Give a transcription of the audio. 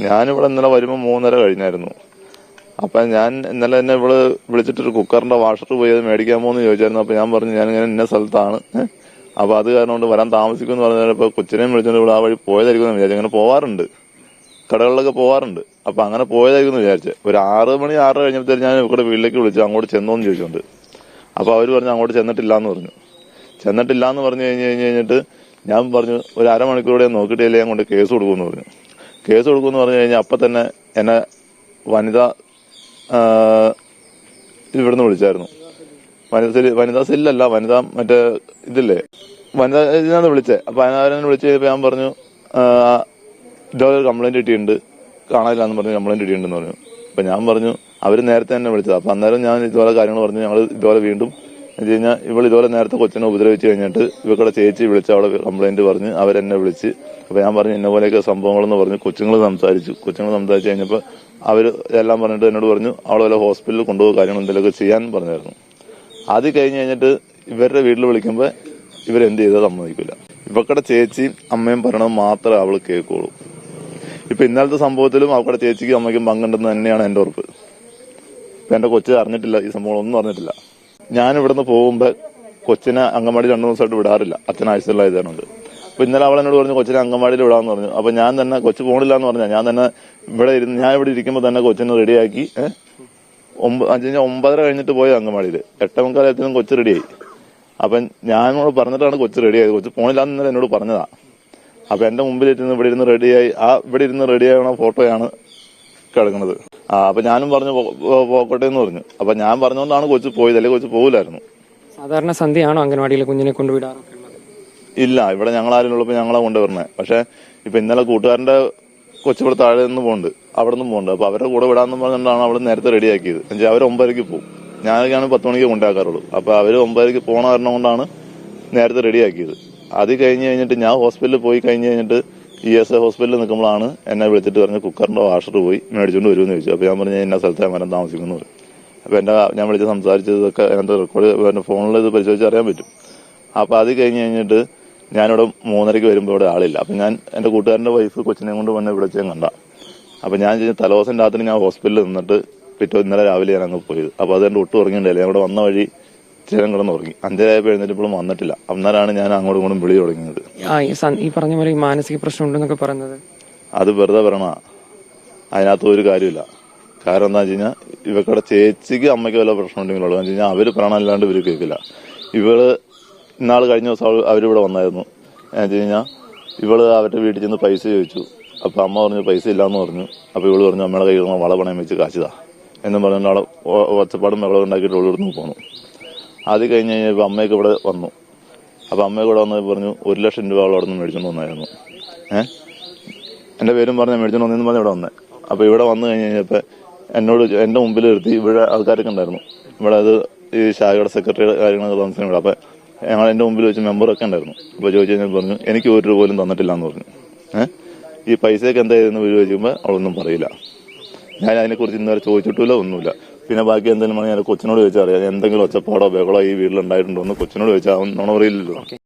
ഞാനിവിടെ ഇന്നലെ വരുമ്പോൾ മൂന്നര കഴിഞ്ഞായിരുന്നു. അപ്പൊ ഞാൻ ഇന്നലെ എന്നെ ഇവൾ വിളിച്ചിട്ടൊരു കുക്കറിന്റെ വാഷർ പോയി അത് മേടിക്കാൻ പോകുന്ന ചോദിച്ചായിരുന്നു. അപ്പൊ ഞാൻ പറഞ്ഞു ഞാൻ ഇങ്ങനെ ഇന്ന സ്ഥലത്താണ്. അപ്പോൾ അപ്പൊ അത് കാരണം കൊണ്ട് വരാൻ താമസിക്കുമെന്ന് പറഞ്ഞപ്പോ കൊച്ചിനെയും വിളിച്ചോണ്ട് ഇവിടെ ആ വഴി പോയതായിരിക്കും എന്ന് വിചാരിച്ചു. അങ്ങനെ പോവാറുണ്ട്. കടകളിലൊക്കെ പോവാറുണ്ട്. അപ്പൊ അങ്ങനെ പോയതായിരിക്കും എന്ന് വിചാരിച്ചു. ഒരു ആറ് മണി ആറ് കഴിഞ്ഞപ്പോഴത്തേക്ക് ഞാൻ ഇവിടെ വീട്ടിലേക്ക് വിളിച്ചു. അങ്ങോട്ട് ചെന്നോന്ന് ചോദിച്ചോണ്ട്. അപ്പൊ അവർ പറഞ്ഞു അങ്ങോട്ട് ചെന്നിട്ടില്ല എന്ന് പറഞ്ഞു. ചെന്നിട്ടില്ല എന്ന് പറഞ്ഞു കഴിഞ്ഞ് കഴിഞ്ഞ് കഴിഞ്ഞിട്ട് ഞാൻ പറഞ്ഞു ഒരു അരമണിക്കൂറുടെ നോക്കിയിട്ടില്ലേ ഞാൻ കൊണ്ട് കേസ് കൊടുക്കുമെന്ന് പറഞ്ഞു. കേസ് കൊടുക്കുമെന്ന് പറഞ്ഞു കഴിഞ്ഞാൽ അപ്പൊ തന്നെ എന്നെ വനിത ഇവിടുന്ന് വിളിച്ചായിരുന്നു. വനിത സെല്ല് വനിതാ സെല്ലല്ല വനിത മറ്റേ ഇതില്ലേ? വനിത ഇതിനാണ് വിളിച്ചത് അപ്പൊ അതിനെ വിളിച്ച് കഴിഞ്ഞപ്പോ ഞാൻ പറഞ്ഞു ആ, ഇതുപോലെ കംപ്ലൈന്റ് കിട്ടിയിട്ടുണ്ട്. കാണാനില്ലാന്ന് പറഞ്ഞു കംപ്ലൈന്റ് കിട്ടിയിട്ടുണ്ടെന്ന് പറഞ്ഞു. അപ്പൊ ഞാൻ പറഞ്ഞു അവർ നേരത്തെ തന്നെ വിളിച്ചത്. അപ്പൊ അന്നേരം ഞാൻ ഇതുപോലെ കാര്യങ്ങൾ പറഞ്ഞു. ഞങ്ങൾ ഇതുപോലെ വീണ്ടും എന്ന് കഴിഞ്ഞാൽ ഇവൾ ഇതുപോലെ നേരത്തെ കൊച്ചിനെ ഉപദ്രവിച്ച് കഴിഞ്ഞിട്ട് ഇവക്കടെ ചേച്ചി വിളിച്ച് അവിടെ കംപ്ലൈന്റ് പറഞ്ഞ് അവരെന്നെ വിളിച്ച്. അപ്പൊ ഞാൻ പറഞ്ഞു ഇന്ന പോലെയൊക്കെ സംഭവങ്ങളെന്ന് പറഞ്ഞു കൊച്ചുങ്ങൾ സംസാരിച്ചു. കൊച്ചുങ്ങൾ സംസാരിച്ചു കഴിഞ്ഞപ്പോൾ അവർ എല്ലാം പറഞ്ഞിട്ട് എന്നോട് പറഞ്ഞു അവളെ വല്ല ഹോസ്പിറ്റലിൽ കൊണ്ടുപോകുക കാര്യങ്ങൾ എന്തെങ്കിലുമൊക്കെ ചെയ്യാൻ പറഞ്ഞായിരുന്നു. അത് കഴിഞ്ഞ് കഴിഞ്ഞിട്ട് ഇവരുടെ വീട്ടിൽ വിളിക്കുമ്പോൾ ഇവരെന്ത് ചെയ്താൽ സമ്മതിക്കില്ല ഇവക്കടെ ചേച്ചിയും അമ്മയും പറയണത് മാത്രമേ അവൾ കേൾക്കുള്ളൂ. ഇപ്പൊ ഇന്നലത്തെ സംഭവത്തിലും അവക്കടെ ചേച്ചിക്കും അമ്മയ്ക്കും പങ്കുണ്ടെന്ന് തന്നെയാണ് എന്റെ ഉറപ്പ്. ഇപ്പൊ എന്റെ കൊച്ചു അറിഞ്ഞിട്ടില്ല ഈ സംഭവം ഒന്നും അറിഞ്ഞിട്ടില്ല. ഞാൻ ഇവിടുന്ന് പോകുമ്പോ കൊച്ചിനെ അങ്കമാടി രണ്ടു ദിവസമായിട്ട് വിടാറില്ല. അച്ഛൻ ആഴ്ചയിലായതുകൊണ്ട് അപ്പൊ ഇന്നലെ അവൾ എന്നോട് പറഞ്ഞു കൊച്ചിനെ അങ്കമാടിയിൽ വിടാന്ന് പറഞ്ഞു. അപ്പൊ ഞാൻ തന്നെ കൊച്ചു പോണില്ല എന്ന് പറഞ്ഞാൽ ഞാൻ തന്നെ ഇവിടെ ഇരുന്ന് ഞാൻ ഇവിടെ ഇരിക്കുമ്പോൾ തന്നെ കൊച്ചിനെ റെഡിയാക്കി ഏഹ് ഒമ്പ- അഞ്ച് ഒമ്പതര കഴിഞ്ഞിട്ട് പോയത് അങ്കമാടിയിൽ എട്ടേ മുക്കാലത്തിനും കൊച്ചു റെഡിയായി. അപ്പം ഞാനോട് പറഞ്ഞിട്ടാണ് കൊച്ചു റെഡിയായത്. കൊച്ചു പോണില്ലാന്ന് ഇന്നലെ എന്നോട് പറഞ്ഞതാ. അപ്പൊ എന്റെ മുമ്പിൽ ഇരുന്ന് ഇവിടെ ഇരുന്ന് റെഡിയായി ആ ഇവിടെ ഇരുന്ന് റെഡിയാവണ ഫോട്ടോയാണ് കിടക്കുന്നത്. ആ അപ്പൊ ഞാനും പറഞ്ഞു പോക്കട്ടെ എന്ന് പറഞ്ഞു. അപ്പൊ ഞാൻ പറഞ്ഞുകൊണ്ടാണ് കൊച്ചു പോയത്. അല്ലെങ്കിൽ കൊച്ചു പോകില്ലായിരുന്നു സാധാരണ സന്ധ്യയാണോ അംഗൻവാടിയിൽ കുഞ്ഞിനെ കൊണ്ടുവിടാറൊക്കെ ഇല്ല ഇവിടെ ഞങ്ങൾ ആരും ഉള്ളപ്പോ ഞങ്ങളെ കൊണ്ടുവരണേ പക്ഷെ ഇപ്പൊ ഇന്നലെ കൂട്ടുകാരന്റെ കൊച്ചു ഇവിടെ താഴെ നിന്ന് പോകുന്നുണ്ട് അവിടെ നിന്ന് പോകുന്നുണ്ട് അപ്പൊ അവരുടെ കൂടെ വിടാന്ന് പറഞ്ഞിട്ടാണ് അവിടെ നേരത്തെ റെഡിയാക്കിയത്. എന്നുവെച്ചാൽ അവർ ഒമ്പതരക്ക് പോകും ഞാനൊക്കെയാണ് പത്ത് മണിക്ക് കൊണ്ടാക്കാറുള്ളൂ അപ്പൊ അവർ ഒമ്പതരക്ക് പോണ കാരണം കൊണ്ടാണ് നേരത്തെ റെഡിയാക്കിയത്. അത് കഴിഞ്ഞ് കഴിഞ്ഞിട്ട് ഞാൻ ഹോസ്പിറ്റലിൽ പോയി കഴിഞ്ഞ് കഴിഞ്ഞിട്ട് ഇ എസ് എ ഹോസ്പിറ്റലിൽ നിൽക്കുമ്പോഴാണ് എന്നെ വിളിച്ചിട്ട് പറഞ്ഞ് കുക്കറിന്റെ വാഷർ പോയി മേടിച്ചുകൊണ്ട് വരുമെന്ന് ചോദിച്ചു. അപ്പൊ ഞാൻ പറഞ്ഞു ഇന്ന സ്ഥലത്ത് ഞാൻ താമസിക്കുന്നു പറഞ്ഞു. അപ്പൊ എന്റെ ഞാൻ വിളിച്ച് സംസാരിച്ചതൊക്കെ എന്റെ റെക്കോർഡ് ഫോണിൽ ഇത് പരിശോധിച്ച് അറിയാൻ പറ്റും. അപ്പൊ അത് കഴിഞ്ഞ് കഴിഞ്ഞിട്ട് ഞാനിവിടെ മൂന്നരയ്ക്ക് വരുമ്പോൾ ഇവിടെ ആളില്ല. അപ്പൊ ഞാൻ എന്റെ കൂട്ടുകാരന്റെ വൈഫ് കൊച്ചിനെ കൊണ്ട് വന്ന് ഞാൻ കണ്ട. അപ്പൊ ഞാൻ ചെയ്ത തലേദിവസം രാത്രി ഞാൻ ഹോസ്പിറ്റലിൽ നിന്നിട്ട് പിറ്റേ ഇന്നലെ രാവിലെ ഞാൻ അങ്ങ് പോയത്. അപ്പൊ അത് എന്റെ ഒട്ടും ഉറങ്ങിയിട്ടില്ല. ഞാൻ ഇവിടെ വന്ന വഴി ചേരം കിടന്ന് ഉറങ്ങി അഞ്ചരയായപ്പോൾ എഴുന്നേറ്റപ്പോഴും വന്നിട്ടില്ല. അന്നേരമാണ് ഞാൻ അങ്ങോട്ടും ഇങ്ങോട്ടും വിളി തുടങ്ങിയത്. ആ ഈ പറഞ്ഞ പോലെ ഈ മാനസിക പ്രശ്നം ഉണ്ടെന്നൊക്കെ പറയുന്നത്? അത് വെറുതെ പറയണ അതിനകത്ത് ഒരു കാര്യമില്ല. കാരണം എന്താ വെച്ച് കഴിഞ്ഞാൽ ഇവക്കടെ ചേച്ചിക്ക് അമ്മയ്ക്ക് വല്ല പ്രശ്നം ഉണ്ടെങ്കിലുള്ളൂ എന്ന് വെച്ച് കഴിഞ്ഞാൽ അവർ പറയണല്ലാണ്ട് ഇവർ കേൾക്കില്ല. ഇവൾ ഇന്നാൾ കഴിഞ്ഞ ദിവസം അവരിവിടെ വന്നായിരുന്നു. എന്ന് വെച്ച് കഴിഞ്ഞാൽ ഇവൾ അവരുടെ വീട്ടിൽ ചെന്ന് പൈസ ചോദിച്ചു. അപ്പൊ അമ്മ പറഞ്ഞു പൈസ ഇല്ലാന്ന് പറഞ്ഞു. അപ്പൊ ഇവൾ പറഞ്ഞു അമ്മയുടെ കയ്യിൽ നിന്ന് വള പണയം വെച്ച് കാശിതാ എന്നും പറഞ്ഞുകൊണ്ട് അവളെ ഒ- ഒച്ചപ്പാടും വെള്ളം ഉണ്ടാക്കിയിട്ട് അവൾ ഇവിടുന്ന് പോന്നു. അത് കഴിഞ്ഞ് കഴിഞ്ഞപ്പോൾ അമ്മയൊക്കെ ഇവിടെ വന്നു. അപ്പൊ അമ്മ ഇവിടെ വന്ന് പറഞ്ഞു ഒരു ലക്ഷം രൂപ അവൾ അവിടെ നിന്ന് മേടിച്ചോണ്ട് വന്നായിരുന്നു. ഏഹ് എന്റെ പേരും പറഞ്ഞ മേടിച്ചോണ്ട് വന്നെന്ന് പറഞ്ഞ് ഇവിടെ വന്നേ. അപ്പൊ ഇവിടെ വന്നു കഴിഞ്ഞ് കഴിഞ്ഞപ്പോ എന്നോട് എന്റെ മുമ്പിൽ നിർത്തി ഇവിടെ ആൾക്കാരൊക്കെ ഉണ്ടായിരുന്നു. ഇവിടെ അത് ഈ ശാഖയുടെ സെക്രട്ടറി കാര്യങ്ങളൊക്കെ താമസിക്കുന്ന ഇവിടെ അപ്പൊ ഞങ്ങൾ എന്റെ മുമ്പിൽ വെച്ച് മെമ്പറൊക്കെ ഉണ്ടായിരുന്നു. അപ്പോൾ ചോദിച്ചു കഴിഞ്ഞാൽ പറഞ്ഞു എനിക്ക് ഒരു രൂപ പോലും തന്നിട്ടില്ല എന്ന് പറഞ്ഞു. ഏഹ് ഈ പൈസയൊക്കെ എന്തായിരുന്നു ചോദിക്കുമ്പോൾ അവളൊന്നും പറയില്ല. ഞാൻ അതിനെക്കുറിച്ച് ഇന്നുവരെ ചോദിച്ചിട്ടില്ല ഒന്നുമില്ല. പിന്നെ ബാക്കി എന്തെങ്കിലും കൊച്ചിനോട് ചോദിച്ചാൽ അറിയാം. എന്തെങ്കിലും ഒച്ചപ്പാടോ ബഹളോ ഈ വീട്ടിലുണ്ടായിട്ടുണ്ടോ എന്ന് കൊച്ചിനോട് ചോദിച്ചാൽ അവൻ നുണ പറയില്ലല്ലോ.